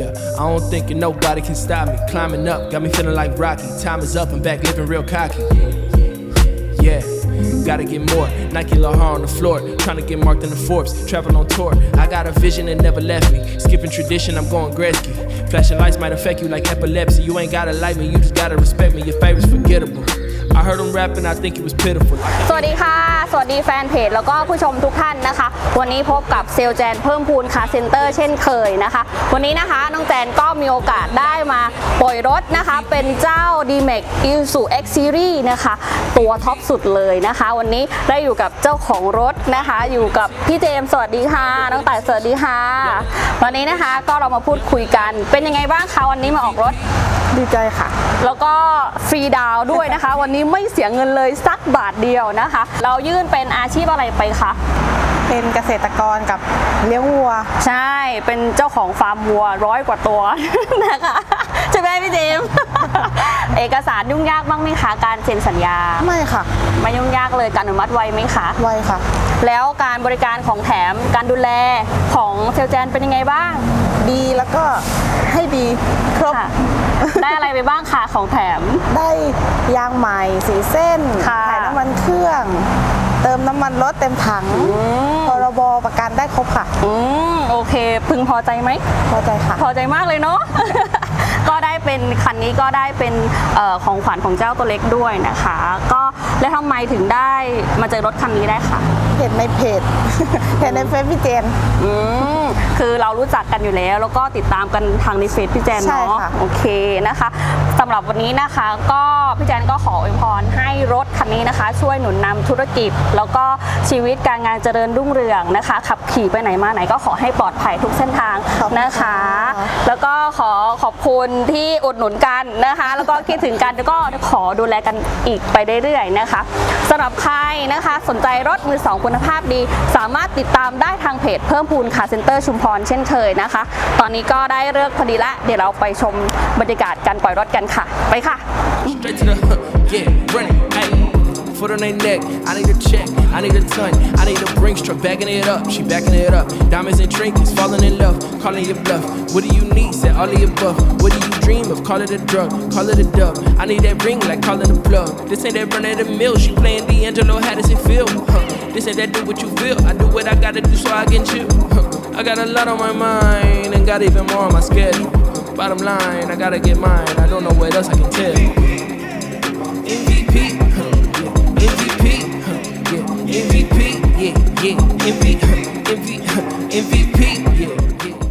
on thinking nobody can stop me. Climbing up, got me feeling like Rocky. Time is up, I'm back living real cocky. Yeah, gotta get more. Nike Lahar on the floor, trying to get marked in the Forbes. Travel on tour, I got a vision that never left me. Skipping tradition, I'm going Gretzky. Flashing lights might affect you like epilepsy. You ain't gotta like me, you just gotta respect me. Your favorite's forgettable. I heard him rapping, I think it was pitiful. I สวัสดีค่ะ สวัสดีแฟนเพจแล้วก็ผู้ชมทุกท่านนะคะ วันนี้พบกับเซลลแจนเพิ่มพูนคาเซ็นเตอร์เช่นเคยนะคะ วันนี้นะคะน้องแจนก็มีโอกาสได้มาปล่อยรถนะคะ เป็นเจ้า d m a x i s u X Series นะคะ ตัวท็อปสุดเลยนะคะ วันนี้ได้อยู่กับเจ้าของรถนะคะ อยู่กับพี่เจมส์สวัสดีค่ะ น้องต่ายสวัสดีค่ะ วันนี้นะคะก็เรามาพูดคุยกัน เป็นยังไงบ้างคะวันนี้มาออกรถ ดีใจค่ะ แล้วก็ฟรีดาวน์ด้วยนะคะ วันนี้ไม่เสียเงินเลยสักบาทเดียวนะคะ เรายื่นเป็นอาชีพอะไรไปคะเป็นเกษตรกรกับเลี้ยงวัว ใช่เป็นเจ้าของฟาร์มวัวร้อยกว่าตัวนะคะใช่ไหมพี่เจมส์เอกสารยุ่งยากบ้างไหมคะการเซ็นสัญญาไม่ค่ะไม่ยุ่งยากเลยการอนุมัติไวไหมคะไวค่ะ แล้วการบริการของแถมการดูแลของเซลลแจนเป็นยังไงบ้าง ดีแล้วก็ให้ดีครบค่ะ ได้อะไรไปบ้างคะของแถม ได้ยางใหม่สีเส้นค่ะถ่ายน้ำมันเครื่อง เติมน้ำมันรถเต็มถังพรบประกันได้ครบค่ะ อืมโอเค พึงพอใจไหม พอใจค่ะ พอใจมากเลยเนาะ ก็ได้เป็นคันนี้ก็ได้เป็นเออของขวัญของเจ้าตัวเล็กด้วยนะคะ ก็แล้วทำไมถึงได้มาเจอรถคันนี้ได้ค่ะ เห็นในเพจเห็นในเฟซพี่เจน อืมคือเรารู้จักกันอยู่แล้ว แล้วก็ติดตามกันทางในเฟซพี่แจนใช่เนาะค่ะ โอเคนะคะสำหรับวันนี้นะคะก็ พี่แจนก็ขออวยพรให้รถคันนี้นะคะ ช่วยหนุนนำธุรกิจ แล้วก็ชีวิตการงานเจริญรุ่งเรืองนะคะ ขับขี่ไปไหนมาไหนก็ขอให้ปลอดภัยทุกเส้นทางนะคะ แล้วก็ขอขอบคุณที่อุดหนุนกันนะคะ แล้วก็คิดถึงกันแล้วก็ขอดูแลกันอีกไปเรื่อยๆนะคะสำหรับใครนะคะ สนใจรถมือสองคุณภาพดี สามารถติดตามได้ทางเพจเพิ่มพูนคาเซ็นเตอร์ชุมพรเช่นเคยนะคะ ตอนนี้ก็ได้เลิกพอดีละ เดี๋ยวเราไปชมบรรยากาศการปล่อยรถกันค่ะ ไปค่ะ Straight to the yeah, run it, ayy. Foot on their neck, I need a check, I need a ton, I need a Brinks truck, backing it up, she backing it up. Diamonds and trinkets, falling in love, calling your bluff. What do you need? Said all of your above. What do you dream of? Call it a drug, call it a dub. I need that ring like calling a plug. This ain't that run of the mill, she playing D'Angelo, how does it feel? Huh. This ain't that do what you feel, I do what I gotta do so I can chill. Huh. I got a lot on my mind and got even more on my schedule. Bottom line, I gotta get mine, I don't know what else I can tell. MVP, yeah, yeah. MVP, MVP, MVP, yeah.